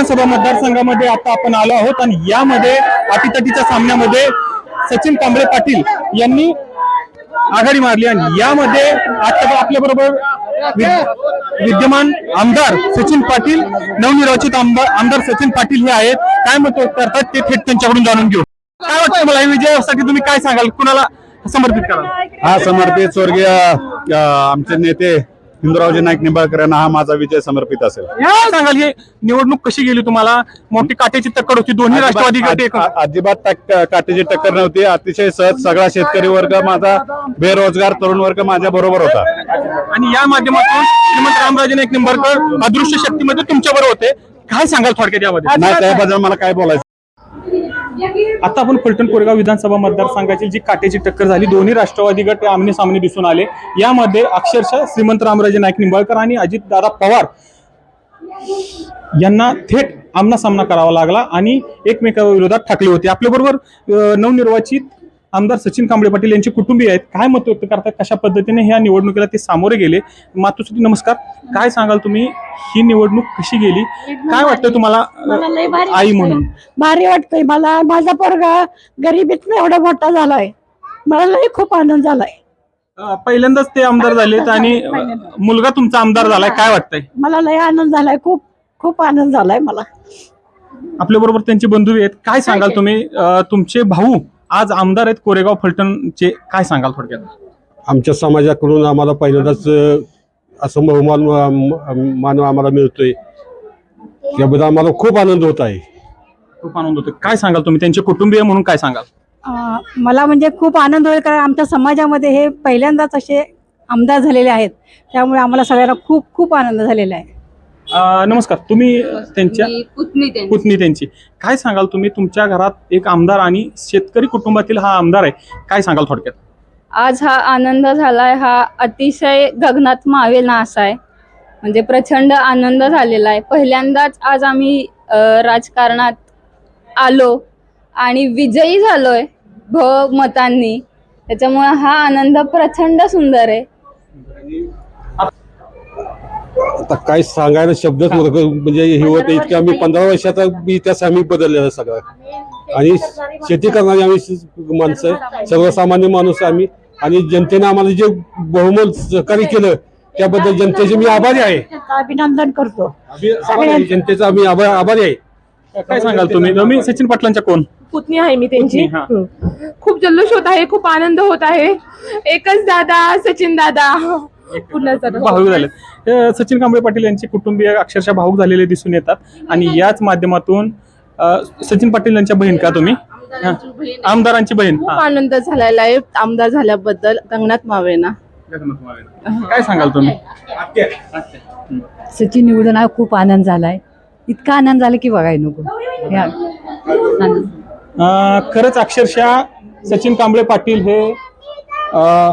विधानसभा मतदारसंघामध्ये आता आपण आलो आहोत आणि यामध्ये अटीतटीच्या सामन्यामध्ये सचिन कांबळे पाटील यांनी आघाडी मारली आणि यामध्ये आता आपल्या बरोबर विद्यमान आमदार सचिन पाटील नवनिर्वाचित आमदार आमदार सचिन पाटील हे आहेत. काय मत करतात ते थेट त्यांच्याकडून जाणून घेऊ. काय वाटतं मला विजयासाठी तुम्ही काय सांगाल? कुणाला समर्पित कराल? हा समर्पित स्वर्गीय आमचे नेते हिंदुरावजी नाईक निंबाळकर यांना हा माझा विजय समर्पित असेल. सांगाल हे निवडणूक कशी गेली तुम्हाला? मोठी काट्याची टक्कर होती दोन्ही राष्ट्रवादी गट एक अजिबात अजिबात काटेची टक्कर नव्हती. अतिशय सहज सगळा शेतकरी वर्ग माझा बेरोजगार तरुण वर्ग माझ्या बरोबर होता. आणि या माध्यमातून श्रीमंत रामराजे नाईक निंबाळकर अदृश्य शक्तीमध्ये तुमच्या बरोबर होते. काय सांगाल थोडक्यात यामध्ये नाही त्याबद्दल मला काय बोलायचं? आता आपण फलटण कोरेगाव विधानसभा मतदारसंघाची जी काटेची टक्कर झाली दोन्ही राष्ट्रवादी गट आमने सामने दिसून आले. यामध्ये अक्षरशः श्रीमंत रामराजे नाईक निंबाळकर आणि अजितदादा पवार यांना थेट आमना सामना करावा लागला आणि एकमेकाविरोधात ठाकले होते. आपल्याबरोबर नवनिर्वाचित आमदार सचिन कांबळे पाटील यांचे कुटुंबीय आहेत. काय मत व्यक्त करतात कशा पद्धतीने ह्या निवडणुकीला ते सामोरे गेले? मातोश्री नमस्कार. काय सांगाल तुम्ही? ही निवडणूक कशी गेली? काय वाटतं तुम्हाला आई. म्हणून? भारी वाटतंय. मला माझा पोरगा गरिबीत एवढा मोठा झालाय. मला खूप आनंद झालाय. पहिल्यांदाच ते आमदार झालेत आणि मुलगा तुमचा आमदार झालाय. काय वाटतंय? मला लय आनंद झालाय. खूप खूप आनंद झालाय मला. आपल्या बरोबर त्यांचे बंधू आहेत. काय सांगाल तुम्ही? तुमचे भाऊ आज आमदार आहेत कोरेगाव फलटणचे काय सांगाल थोडक्यात? आमच्या समाजाकडून आम्हाला पहिल्यांदाच अ, असं बहुमान म- मान आम्हाला मिळतोय. त्याबद्दल आम्हाला खूप आनंद होत आहे. खूप आनंद होतो काय सांगाल तुम्ही? त्यांचे कुटुंबीय म्हणून काय सांगाल? अं, मला म्हणजे खूप आनंद होईल कारण आमच्या समाजामध्ये हे पहिल्यांदाच असे आमदार झालेले आहेत. त्यामुळे आम्हाला सगळ्यांना खूप खूप आनंद झालेला आहे. अं, नमस्कार. तुम्ही त्यांच्या मी पुतणी त्यांची. पुतणी त्यांची. काय सांगाल तुम्ही? तुमच्या घरात एक आमदार आणि शेतकरी कुटुंबातील हा आमदार आहे. काय सांगाल थोडक्यात? आज हा आनंद झालाय. हा अतिशय गगनात मावेल ना असा आहे. म्हणजे प्रचंड आनंद झालेला आहे. पहिल्यांदाच आज आम्ही अ, राजकारणात आलो आणि विजयी झालोय बहुमतांनी. त्याच्यामुळे हा आनंद प्रचंड सुंदर आहे. आता काय सांगायला शब्दच. म्हणजे हे होतं इतकं आम्ही पंधरा वर्षाचा बी इतिहास आम्ही बदललेला सगळं. आणि शेती करणारी आम्ही माणसं. आहे. सर्वसामान्य माणूस आम्ही. आणि जनतेने आम्हाला जे बहुमत सहकार्य केलं त्याबद्दल जनतेचे मी आभारी आहे. अभिनंदन करतो. जनतेचा आम्ही आभा- आभारी आहे. काय सांगाल तुम्ही? मी सचिन पाटलांच्या कोण? पुतणी आहे मी त्यांची. हा. हं. खूप जल्लोष होत आहे खूप आनंद होत आहे. एकच दादा सचिन दादा. पुन्हा. भाऊक झाले अं, सचिन कांबळे पाटील यांचे कुटुंबीय अक्षरशः भाऊक झालेले दिसून येतात. आणि याच माध्यमातून अं, सचिन पाटील यांच्या बहीण का तुम्ही? हा. आमदारांची बहीण. खूप हा. आनंद झालेला आहे. आमदार झाल्याबद्दल गंगनाथ मावेना काय सांगाल तुम्ही? हं. सचिन निवडून हा खूप आनंद झालाय. इतका आनंद झाला की बघाय नको. आनंद. अं, खरंच अक्षरशः सचिन कांबळे पाटील हे अं,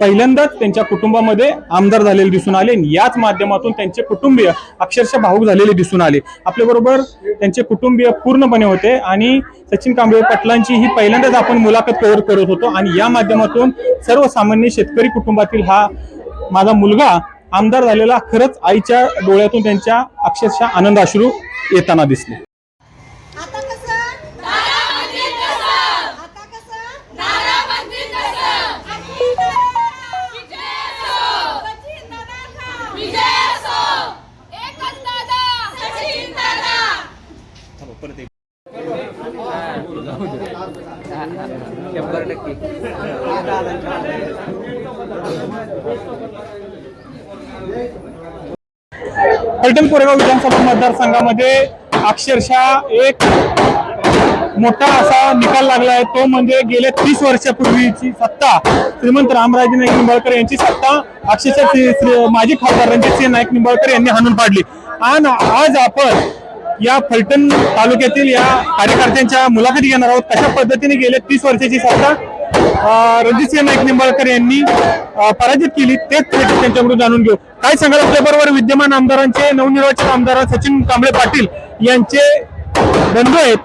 पहिल्यांदाच त्यांच्या कुटुंबामध्ये आमदार झालेले दिसून आले. आणि याच माध्यमातून त्यांचे कुटुंबीय अक्षरशः भाऊक झालेले दिसून आले. आपल्याबरोबर त्यांचे कुटुंबीय पूर्णपणे होते. आणि सचिन कांबळे पाटलांची ही पहिल्यांदाच आपण मुलाखत कव्हर करत होतो. आणि या माध्यमातून सर्वसामान्य शेतकरी कुटुंबातील हा माझा मुलगा आमदार झालेला खरंच आईच्या डोळ्यातून त्यांच्या अक्षरशः आनंद अश्रू येताना दिसले आता कसं आता कसं फलटण कोरेगाव विधानसभा मतदारसंघामध्ये अक्षरशः एक मोठा असा निकाल लागला आहे. तो म्हणजे गेल्या तीस वर्षापूर्वीची सत्ता. श्रीमंत रामराजे नाईक निंबाळकर यांची सत्ता. अक्षरशः माजी खासदार रणजितसिंह नाईक निंबाळकर यांनी हाणून पाडली. आणि आज आपण या फलटण तालुक्यातील या कार्यकर्त्यांच्या मुलाखती घेणार आहोत. कशा पद्धतीने गेल्या तीस वर्षाची सत्ता रणजितसिंह नाईक निंबाळकर यांनी पराजित केली तेच त्यांच्याकडून जाणून घेऊ. काय सांगाल आपल्या विद्यमान आमदारांचे नवनिर्वाचित आमदार सचिन कांबळे पाटील यांचे बंधू आहेत?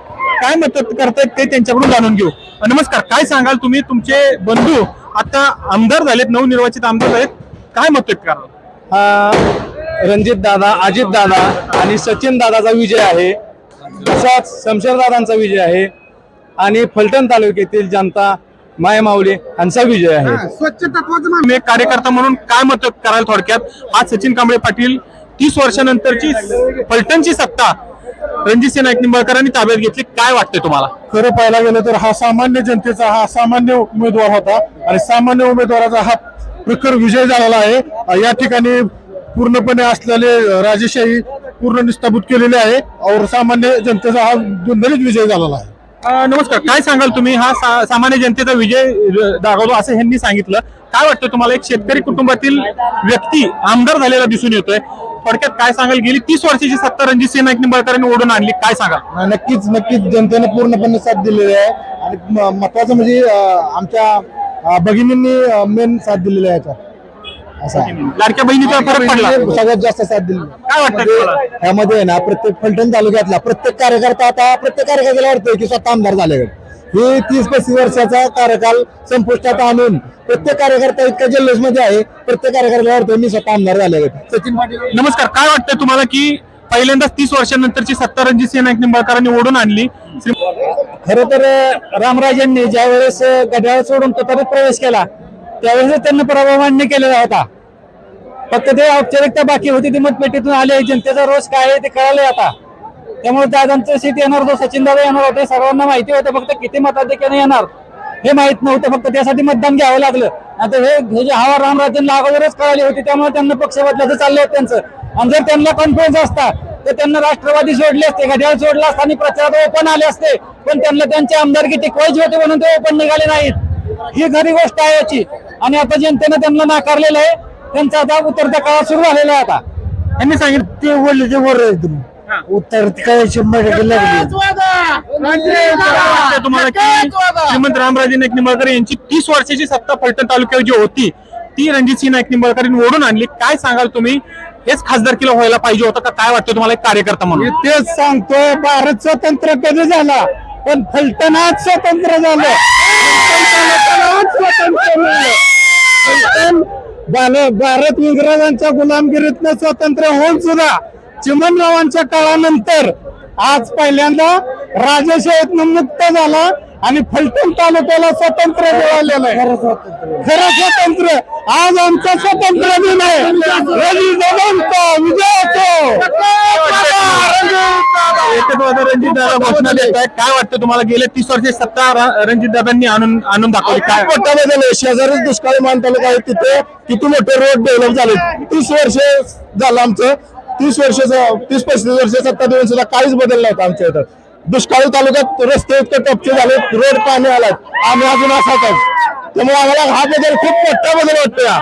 काय मदत करतायत ते त्यांच्याकडून जाणून घेऊ. नमस्कार काय सांगाल तुम्ही? तुमचे बंधू आता आमदार झालेत नवनिर्वाचित आमदार झालेत. काय मत कराल? रणजित दादा अजित दादा आणि सचिन दादाचा विजय आहे. तसाच शमशेर दादांचा विजय आहे. आणि फलटण तालुक्यातील जनता माय माऊली यांचा विजय आहे. स्वच्छ तत्वाचं तुम्ही एक कार्यकर्ता म्हणून काय मत कराल थोडक्यात? हा सचिन कांबळे पाटील तीस वर्षानंतरची फलटणची सत्ता रणजितसिंह नाईक निंबाळकरांनी ताब्यात घेतली. काय वाटतंय तुम्हाला? खरं पाहायला गेलं तर हा सामान्य जनतेचा हा सामान्य उमेदवार होता आणि सामान्य उमेदवाराचा हा प्रखर विजय झालेला आहे. या ठिकाणी पूर्णपणे असलेले राजेशाही पूर्ण निस्ताभूत केलेले आहे. और सामान्य जनतेचा हा दुंदलीत विजय झालेला आहे. नमस्कार. काय सांगाल तुम्ही? हा सा- सामान्य जनतेचा विजय दाखवतो असं ह्यांनी सांगितलं. काय वाटतं तुम्हाला? एक शेतकरी कुटुंबातील व्यक्ती आमदार झालेला दिसून येतोय. थोडक्यात काय सांगाल? गेली तीस वर्षाची सत्ता रणजित सिंह नाईक निंबाळकरांनी ओढून आणली. काय सांगाल? नक्कीच नक्कीच. जनतेने पूर्णपणे साथ दिलेली आहे. आणि महत्वाचं म्हणजे आमच्या भगिनींनी मेन साथ दिलेली आहे याच्यात. असं. आहे. लाडक्या बहिणीचा फरक पडला. सगळ्यात जास्त साथ दिली. काय वाटतं तुम्हाला? यामध्ये आहे ना प्रत्येक फलटण तालुक्यातला प्रत्येक कार्यकर्ता आता प्रत्येक कार्यकर्त्याला वाटतोय की स्वतः आमदार झाले हे तीस पस्तीस वर्षाचा कार्यकाल संपुष्टात आणून प्रत्येक कार्यकर्ता इतका जल्लोषमध्ये आहे प्रत्येक कार्यकर्त्याला वाटतोय मी स्वतः आमदार झाले सचिन पाटील नमस्कार. काय वाटतंय तुम्हाला की पहिल्यांदाच तीस वर्षानंतरची सत्ता रणजित सिंह नाईक निंबाळकरांनी ओढून आणली? श्री- खर तर रामराजांनी ज्या वेळेस गड्याळ सोडून तुतारीत प्रवेश केला त्यावेळेस त्यांनी पराभव मान्य केलेला होता. फक्त ते औपचारिकता बाकी होती ती मतपेटीतून आले जनतेचा रोष काय आहे ते कळाले आता. त्यामुळे दादांचं सीट येणार होतं सचिन दादा येणार होते सर्वांना माहिती होतं. फक्त किती मताधिक्याने येणार हे माहीत नव्हतं. फक्त त्यासाठी मतदान घ्यावं लागलं. आता हे हे जे हवा रामराजांना अगोदरच कळाली होती त्यामुळे त्यांना पक्ष बदलायचं चाललं होतं त्यांचं. आणि जर त्यांना कॉन्फिडन्स असता तर त्यांना राष्ट्रवादी सोडले असते घड्याळ सोडला असता आणि प्रचारात ओपन आले असते. पण त्यांना त्यांची आमदारकी टिकवायची होती म्हणून ते ओपन निघाले नाहीत. ही खरी गोष्ट आहे याची. आणि आता जनतेनं त्यांना नाकारलेलं आहे. त्यांचा आता उतरत्या काळात सुरू झालेला आहे आता. यांनी सांगितलं ते बोलले ते वर एकदम उत्तर काय शंभर टक्के लागले. तुम्हाला की श्रीमंत रामराजे नाईक निंबाळकर यांची तीस वर्षाची सत्ता फलटण तालुक्यावर जी होती ती रणजित सिंह नाईक निंबाळकरांनी ओढून आणली. काय सांगाल तुम्ही? हेच खासदारकीला व्हायला पाहिजे होतं का? काय वाटतं तुम्हाला एक कार्यकर्ता म्हणून? तेच सांगतोय भारत स्वतंत्र कधी झाला? पण फलटण आज स्वतंत्र झालं. आज स्वतंत्र मिळालं. भारत इंग्रजांच्या गुलामगिरीतनं स्वतंत्र होऊन सुद्धा चिमनरावांच्या काळानंतर आज पहिल्यांदा राजशाहीतनं मुक्त झाला आणि फलटण तालुक्याला स्वतंत्र मिळालेलं आहे. खरं स्वतंत्र. आज आमचा स्वतंत्र दिन आहे. विजय एकच वाजता रणजित दादा घोषणा देत आहेत काय वाटतं तुम्हाला? गेल्या तीस वर्षाची सत्ता रणजित दादांनी आणून आणून दाखवली. काय मोठा बदल आहे. शेजारीच दुष्काळी मान तालुका आहे तिथे. किती मोठे रोड डेव्हलप झाले. तीस वर्ष झालं आमचं. तीस वर्षाचं तीस पस्तीस वर्ष सत्ता देऊन सुद्धा काहीच बदल नव्हता आमच्या इथं. दुष्काळी तालुक्यात रस्ते इतके टपचे झाले रोड पाणी आलात. आम्ही अजून असाच त्यामुळे आम्हाला हा बदल खूप मोठा बदल वाटतो या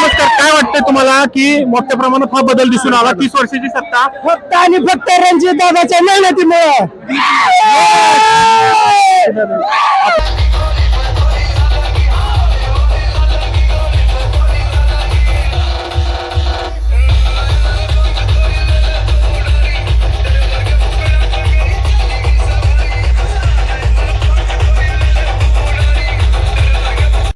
नमस्कार काय वाटतंय तुम्हाला की मोठ्या प्रमाणात हा बदल दिसून आला? तीस वर्षाची सत्ता. फक्त आणि फक्त रणजित दादाच्या मेहनतीमुळे.